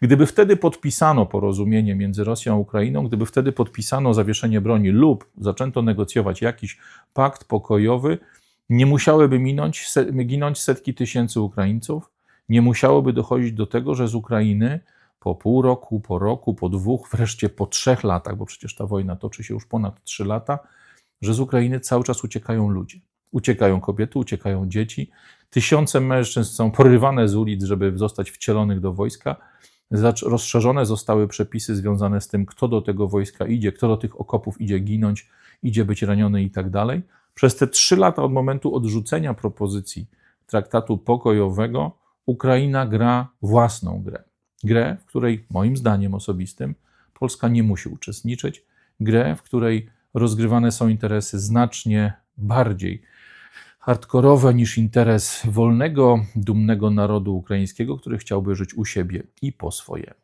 Gdyby wtedy podpisano porozumienie między Rosją a Ukrainą, gdyby wtedy podpisano zawieszenie broni lub zaczęto negocjować jakiś pakt pokojowy, nie musiałyby minąć, se, ginąć setki tysięcy Ukraińców, nie musiałoby dochodzić do tego, że z Ukrainy po pół roku, po roku, po dwóch, wreszcie po trzech latach, bo przecież ta wojna toczy się już ponad trzy lata, że z Ukrainy cały czas uciekają ludzie. Uciekają kobiety, uciekają dzieci. Tysiące mężczyzn są porywane z ulic, żeby zostać wcielonych do wojska. Rozszerzone zostały przepisy związane z tym, kto do tego wojska idzie, kto do tych okopów idzie ginąć, idzie być raniony i tak dalej. Przez te trzy lata od momentu odrzucenia propozycji traktatu pokojowego Ukraina gra własną grę. Grę, w której moim zdaniem osobistym Polska nie musi uczestniczyć. Grę, w której rozgrywane są interesy znacznie bardziej hardkorowe niż interes wolnego, dumnego narodu ukraińskiego, który chciałby żyć u siebie i po swojemu.